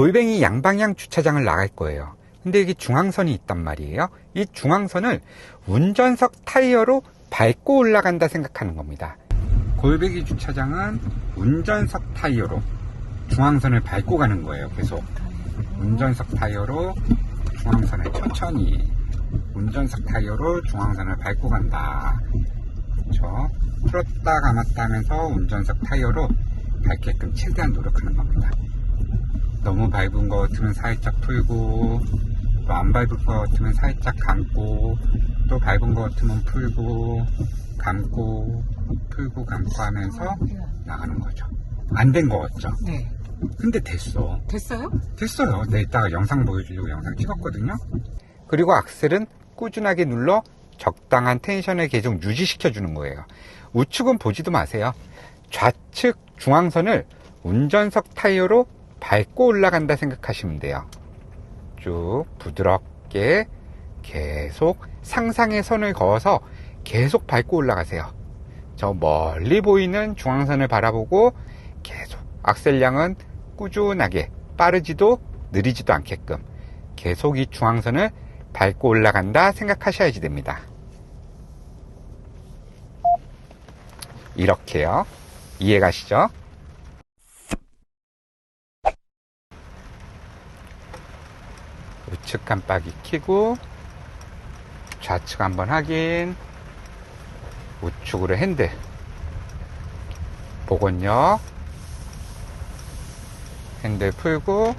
골뱅이 양방향 주차장을 나갈 거예요. 근데 이게 중앙선이 있단 말이에요. 이 중앙선을 운전석 타이어로 밟고 올라간다 생각하는 겁니다. 골뱅이 주차장은 운전석 타이어로 중앙선을 밟고 가는 거예요. 계속 운전석 타이어로 중앙선을 천천히 운전석 타이어로 중앙선을 밟고 간다. 그렇죠? 풀었다 감았다 하면서 운전석 타이어로 밟게끔 최대한 노력하는 겁니다. 너무 밟은 것 같으면 살짝 풀고 또 안 밟을 것 같으면 살짝 감고 또 밟은 것 같으면 풀고 감고 풀고 감고 하면서 나가는 거죠. 안 된 거 같죠? 네. 근데 됐어. 됐어요? 됐어요. 네, 이따가 영상 보여주려고 영상 찍었거든요. 그리고 악셀은 꾸준하게 눌러 적당한 텐션을 계속 유지시켜 주는 거예요. 우측은 보지도 마세요. 좌측 중앙선을 운전석 타이어로 밟고 올라간다 생각하시면 돼요. 쭉 부드럽게 계속 상상의 선을 그어서 계속 밟고 올라가세요. 저 멀리 보이는 중앙선을 바라보고 계속 악셀량은 꾸준하게 빠르지도 느리지도 않게끔 계속 이 중앙선을 밟고 올라간다 생각하셔야지 됩니다. 이렇게요. 이해 가시죠? 우측 깜빡이 켜고 좌측 한번 확인 우측으로 핸들 복원력 핸들 풀고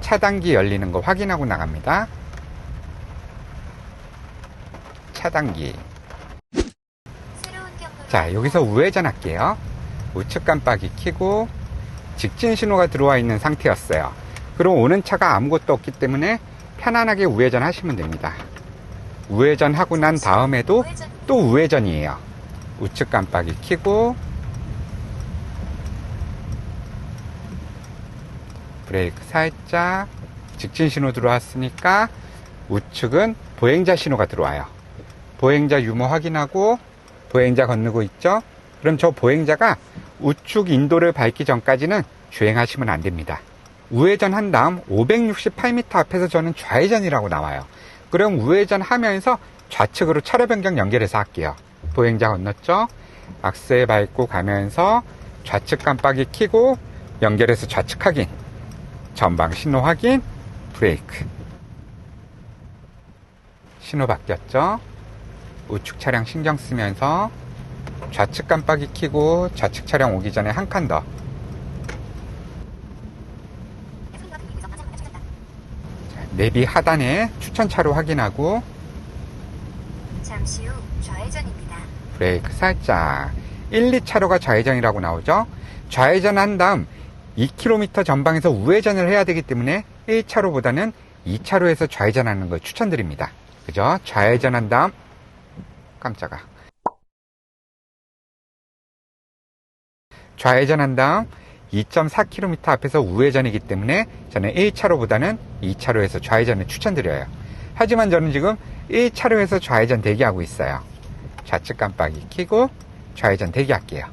차단기 열리는 거 확인하고 나갑니다. 차단기. 자, 여기서 우회전 할게요. 우측 깜빡이 켜고 직진 신호가 들어와 있는 상태였어요. 그럼 오는 차가 아무것도 없기 때문에 편안하게 우회전 하시면 됩니다. 우회전 하고 난 다음에도 또 우회전이에요. 우측 깜빡이 켜고 브레이크 살짝 직진 신호 들어왔으니까 우측은 보행자 신호가 들어와요. 보행자 유무 확인하고 보행자 건너고 있죠? 그럼 저 보행자가 우측 인도를 밟기 전까지는 주행하시면 안 됩니다. 우회전 한 다음 568m 앞에서 저는 좌회전이라고 나와요. 그럼 우회전 하면서 좌측으로 차로 변경 연결해서 할게요. 보행자 건넜죠? 악셀 밟고 가면서 좌측 깜빡이 켜고 연결해서 좌측 확인. 전방 신호 확인, 브레이크. 신호 바뀌었죠? 우측 차량 신경 쓰면서 좌측 깜빡이 켜고 좌측 차량 오기 전에 한 칸 더. 자, 내비 하단에 추천차로 확인하고 잠시 후 좌회전입니다. 브레이크 살짝. 1, 2차로가 좌회전이라고 나오죠? 좌회전 한 다음 2km 전방에서 우회전을 해야 되기 때문에 1차로보다는 2차로에서 좌회전하는 걸 추천드립니다. 그죠? 좌회전 한 다음 깜짝아. 좌회전 한 다음 2.4km 앞에서 우회전이기 때문에 저는 1차로보다는 2차로에서 좌회전을 추천드려요. 하지만 저는 지금 1차로에서 좌회전 대기하고 있어요. 좌측 깜빡이 켜고 좌회전 대기할게요.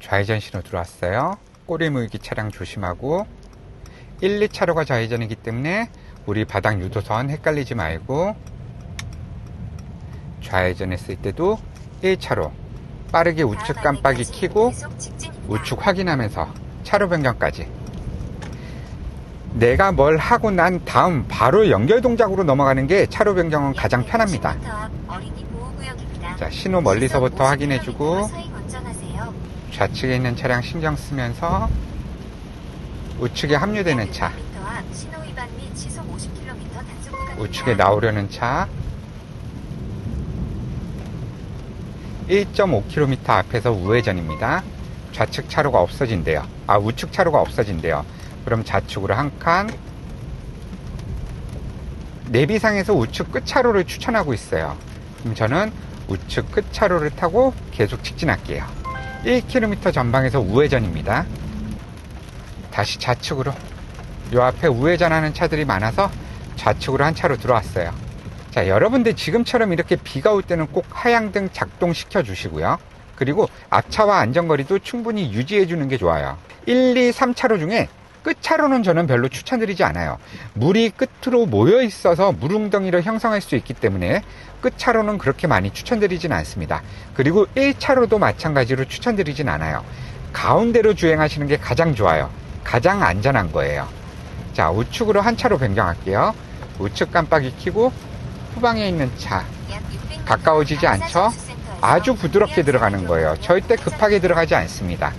좌회전 신호 들어왔어요. 꼬리 물기 차량 조심하고 1, 2차로가 좌회전이기 때문에 우리 바닥 유도선 헷갈리지 말고 좌회전 했을 때도 1차로 빠르게 우측 깜빡이 켜고. 우측 확인하면서 차로 변경까지 내가 뭘 하고 난 다음 바로 연결 동작으로 넘어가는 게 차로 변경은 가장 편합니다. 10m 앞 어린이 보호구역입니다. 자, 신호 멀리서부터 확인해주고. 좌측에 있는 차량 신경 쓰면서 우측에 합류되는 차 100m 앞 신호 위반 및 시속 50km 단속 구간입니다. 우측에 나오려는 차 1.5km 앞에서 우회전입니다. 좌측 차로가 없어진대요. 아, 우측 차로가 없어진대요. 그럼 좌측으로 한 칸. 내비상에서 우측 끝차로를 추천하고 있어요. 그럼 저는 우측 끝차로를 타고 계속 직진할게요. 1km 전방에서 우회전입니다. 다시 좌측으로. 요 앞에 우회전하는 차들이 많아서 좌측으로 한 차로 들어왔어요. 자, 여러분들 지금처럼 이렇게 비가 올 때는 꼭 하향등 작동시켜 주시고요. 그리고 앞차와 안전거리도 충분히 유지해 주는 게 좋아요. 1, 2, 3차로 중에 끝차로는 저는 별로 추천드리지 않아요. 물이 끝으로 모여 있어서 물웅덩이를 형성할 수 있기 때문에 끝차로는 그렇게 많이 추천드리진 않습니다. 그리고 1차로도 마찬가지로 추천드리진 않아요. 가운데로 주행하시는 게 가장 좋아요. 가장 안전한 거예요. 자, 우측으로 한 차로 변경할게요. 우측 깜빡이 켜고 후방에 있는 차약 600m 가까워지지 앞 않죠? 아주 부드럽게 들어가는 거예요. 절대 급하게 들어가지 않습니다.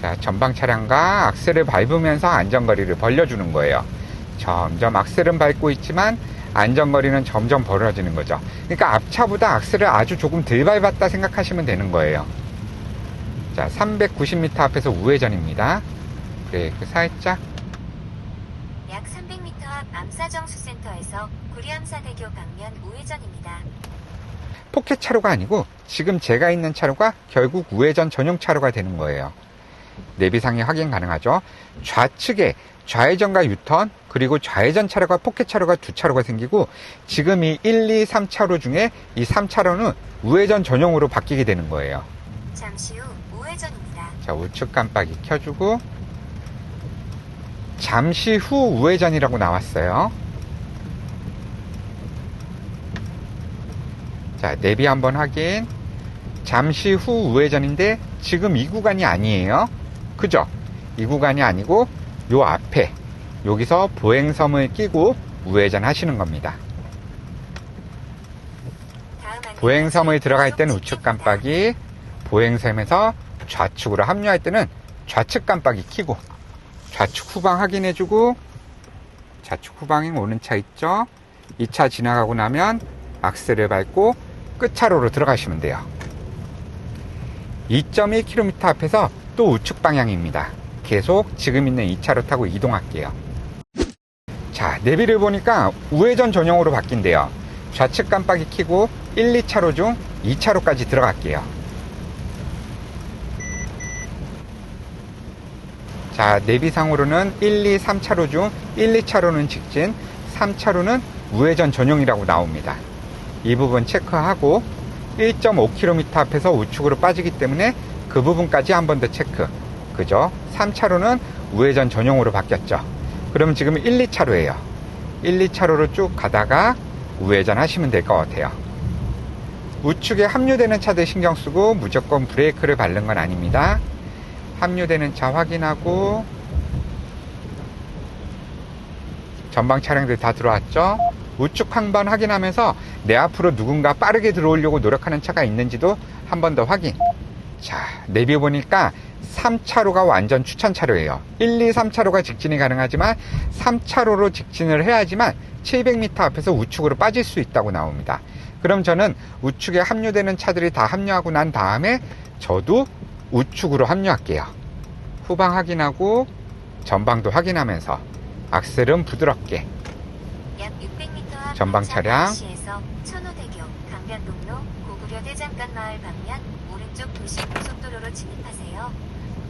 자, 전방 차량과 악셀을 밟으면서 안전거리를 벌려주는 거예요. 점점 악셀은 밟고 있지만 안전거리는 점점 벌어지는 거죠. 그러니까 앞차보다 악셀을 아주 조금 덜 밟았다 생각하시면 되는 거예요. 자, 390m 앞에서 우회전입니다. 브레이크 살짝. 약 300m 앞 암사정수센터에서 구리암사대교 방면 우회전입니다. 포켓 차로가 아니고 지금 제가 있는 차로가 결국 우회전 전용 차로가 되는 거예요. 내비상에 확인 가능하죠. 좌측에 좌회전과 유턴 그리고 좌회전 차로가 포켓 차로가 두 차로가 생기고 지금 이 1, 2, 3 차로 중에 이 3차로는 우회전 전용으로 바뀌게 되는 거예요. 잠시 후 우회전입니다. 자, 우측 깜빡이 켜주고 잠시 후 우회전이라고 나왔어요. 자, 내비 한번 확인. 잠시 후 우회전인데 지금 이 구간이 아니에요. 그죠? 이 구간이 아니고 요 앞에 여기서 보행섬을 끼고 우회전 하시는 겁니다. 보행섬을 들어갈 때는 우측. 깜빡이, 보행섬에서 좌측으로 합류할 때는 좌측 깜빡이 켜고, 좌측 후방 확인해주고, 좌측 후방에 오는 차 있죠? 이 차 지나가고 나면 악셀을 밟고 끝차로로 들어가시면 돼요. 2.1km 앞에서 또 우측 방향입니다. 계속 지금 있는 2차로 타고 이동할게요. 자, 내비를 보니까 우회전 전용으로 바뀐대요. 좌측 깜빡이 켜고 1, 2차로 중 2차로까지 들어갈게요. 자, 내비상으로는 1, 2, 3차로 중 1, 2차로는 직진, 3차로는 우회전 전용이라고 나옵니다. 이 부분 체크하고 1.5km 앞에서 우측으로 빠지기 때문에 그 부분까지 한 번 더 체크. 그죠? 3차로는 우회전 전용으로 바뀌었죠. 그럼 지금 1, 2차로예요. 1, 2차로로 쭉 가다가 우회전 하시면 될 것 같아요. 우측에 합류되는 차들 신경 쓰고 무조건 브레이크를 밟는 건 아닙니다. 합류되는 차 확인하고 전방 차량들 다 들어왔죠? 우측 항반 확인하면서 내 앞으로 누군가 빠르게 들어오려고 노력하는 차가 있는지도 한 번 더 확인. 자, 내비 보니까 3차로가 완전 추천 차로예요. 1, 2, 3차로가 직진이 가능하지만 3차로로 직진을 해야지만 700m 앞에서 우측으로 빠질 수 있다고 나옵니다. 그럼 저는 우측에 합류되는 차들이 다 합류하고 난 다음에 저도 우측으로 합류할게요. 후방 확인하고 전방도 확인하면서 악셀은 부드럽게 약 600m 앞 전방 차량. 천호대교 강변북로 고구려 대장간 마을 방면 오른쪽 도시 고속도로로 진입하세요.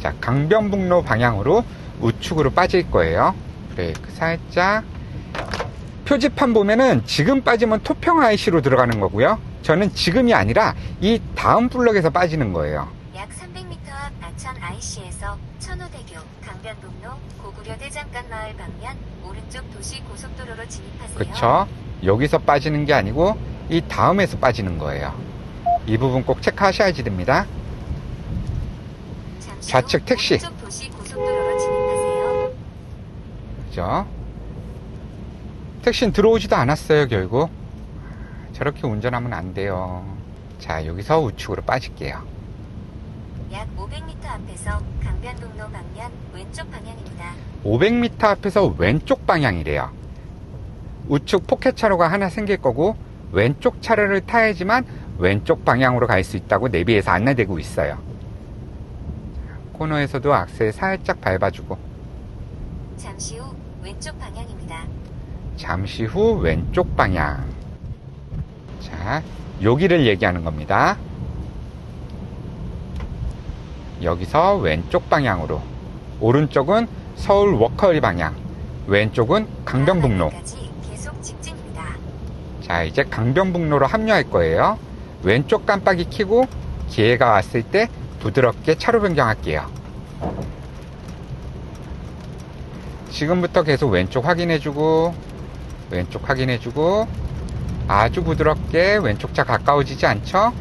자, 강변북로 방향으로 우측으로 빠질 거예요. 브레이크 살짝. 표지판 보면은 지금 빠지면 토평 IC로 들어가는 거고요. 저는 지금이 아니라 이 다음 블럭에서 빠지는 거예요. 약 300m 앞 아천 IC에서 천호대교 강변북로 고구려 대장간 마을 방면 오른쪽 도시 고속도로로 진입하세요. 그쵸? 여기서 빠지는 게 아니고 이 다음에서 빠지는 거예요. 이 부분 꼭 체크하셔야지 됩니다. 좌측 택시. 오른쪽 도시 고속도로로 진입하세요. 그죠? 택시는 들어오지도 않았어요, 결국. 저렇게 운전하면 안 돼요. 자, 여기서 우측으로 빠질게요. 약 500m 앞에서 강변북로 방면 왼쪽 방향입니다. 500m 앞에서 왼쪽 방향이래요. 우측 포켓 차로가 하나 생길 거고 왼쪽 차로를 타야지만 왼쪽 방향으로 갈 수 있다고 내비에서 안내되고 있어요. 코너에서도 악셀 살짝 밟아주고 잠시 후 왼쪽 방향입니다. 잠시 후 왼쪽 방향. 자, 여기를 얘기하는 겁니다. 여기서 왼쪽 방향으로. 오른쪽은 서울 워커힐 방향. 왼쪽은 강변북로. 자, 이제 강변북로로 합류할 거예요. 왼쪽 깜빡이 켜고 기회가 왔을 때 부드럽게 차로 변경할게요. 지금부터 계속 왼쪽 확인해주고, 왼쪽 확인해주고, 아주 부드럽게 왼쪽 차 가까워지지 않죠?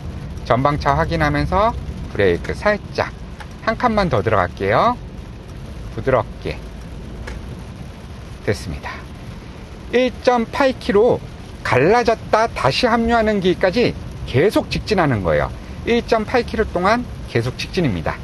전방차 확인하면서 브레이크 살짝. 한 칸만 더 들어갈게요. 부드럽게. 됐습니다. 1.8km 갈라졌다 다시 합류하는 길까지 계속 직진하는 거예요. 1.8km 동안 계속 직진입니다.